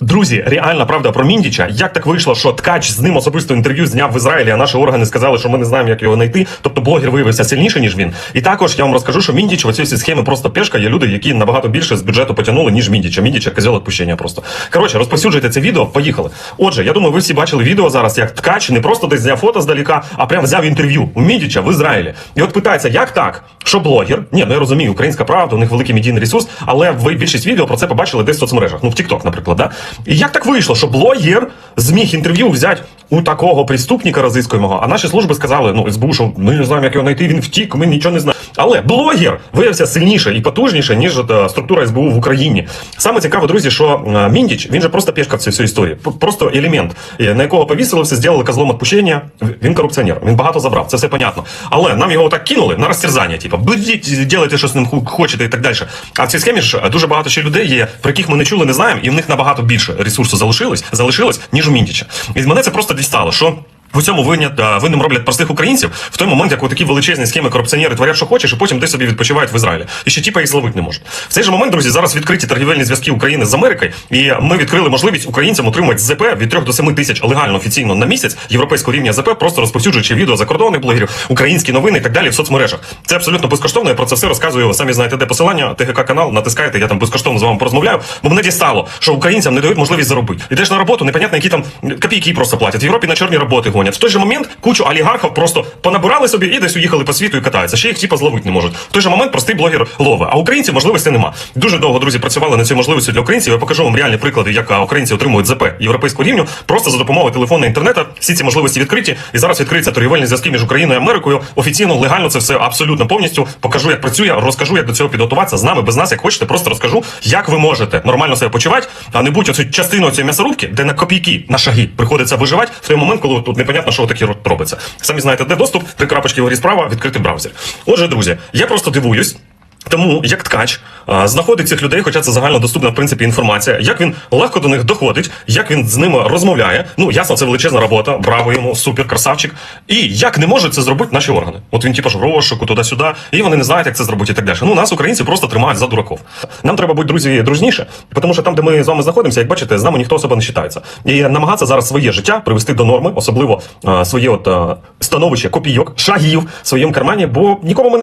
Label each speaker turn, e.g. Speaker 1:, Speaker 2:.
Speaker 1: Друзі, реальна правда про Міндіча. Як так вийшло, що ткач з ним особисто інтерв'ю зняв в Ізраїлі, а наші органи сказали, що ми не знаємо, як його знайти. Тобто блогер виявився сильніше, ніж він. І також я вам розкажу, що Міндіч в цій схемі просто пешка. Є люди, які набагато більше з бюджету потягнули, ніж Міндіча. Міндіча козел відпущення просто. Коротше, розповсюджуйте це відео. Поїхали. Отже, я думаю, ви всі бачили відео зараз, як ткач не просто десь зняв фото здаліка, а прям взяв інтерв'ю у Міндіча в Ізраїлі. І от питається, як так, що блогер, ні, ну я розумію, українська правда, у них великий медійний ресурс, але ви більшість відео про це побачили десь в соцмережах, ну в TikTok, наприклад. Да? І як так вийшло, що блогер зміг інтерв'ю взяти у такого преступника розискуємого, а наші служби сказали, ну СБУ, що ми не знаємо, як його знайти, він втік, ми нічого не знаємо. Але блогер виявився сильніше і потужніше, ніж е, структура СБУ в Україні. Саме цікаво, друзі, що е, Міндіч, він же просто пішка в цій всій історії. Просто елемент, е, на якого повісили все, зробили козлом відпущення. Він корупціонер, він багато забрав, це все понятно. Але нам його так кинули на розтерзання, типу, беріть, ділайте, що з ним хочете і так далі. А в цій схемі ж дуже багато ще людей є, про яких ми не чули, не знаємо, і в них набагато більше ресурсу залишилось, залишилось, ніж Міндіча. І мене це просто дістало, що. В цьому е, винним роблять простих українців в той момент, як такі величезні схеми корупціонери творять, що хочеш, і потім десь собі відпочивають в Ізраїлі. І ще тіпа їх зловити не можуть. В цей же момент, друзі, зараз відкриті торгівельні зв'язки України з Америкою, і ми відкрили можливість українцям отримати ЗП від 3 до 7 тисяч легально офіційно на місяць європейського рівня ЗП, просто розповсюджуючи відео закордонних блогерів, українські новини і так далі в соцмережах. Це абсолютно безкоштовно. Я про це все розказую. Самі знаєте, де посилання, ТГК канал, натискайте, я там безкоштовно з вами порозмовляю. Бо мене дістало, що українцям не дають можливість заробити. Ідеш на роботу, непонятно, які там копійки просто платять. В Європі на чорні роботи гонять. В той же момент кучу олігархів просто понабирали собі і десь уїхали по світу і катаються. Ще їх типа зловити не можуть. В той же момент простий блогер лове. А українців можливості нема. Дуже довго друзі працювали на цій можливості для українців. Я покажу вам реальні приклади, як українці отримують ЗП європейського рівню, просто за допомогою телефону інтернету. Всі ці можливості відкриті. І зараз відкриються торгівельні зв'язки між Україною і Америкою. Офіційно, легально це все абсолютно повністю. Покажу, як працює, розкажу, як до цього підготуватися з нами, без нас, як хочете. Просто розкажу, як ви можете нормально себе почувати, а не будь оцю частину цієї м'ясорубки, де на копійки на шаги приходиться виживати в той момент, коли тут непонятно, що таке робиться. Самі знаєте, де доступ, три крапочки вгорі справа, відкрити браузер. Отже, друзі, я просто дивуюсь. Тому як ткач знаходить цих людей, хоча це загальнодоступна в принципі інформація, як він легко до них доходить, як він з ними розмовляє. Ну ясно, це величезна робота, браво йому, супер, красавчик. І як не можуть це зробити наші органи. От він типу ж розшуку туди-сюди, і вони не знають, як це зробити і так далі. Ну нас українці просто тримають за дураков. Нам треба бути друзі дружніше, тому що там, де ми з вами знаходимося, як бачите, з нами ніхто особо не вважається. І намагатися зараз своє життя привести до норми, особливо своє от становище копійок, шагів в своєму кармані, бо нікому ми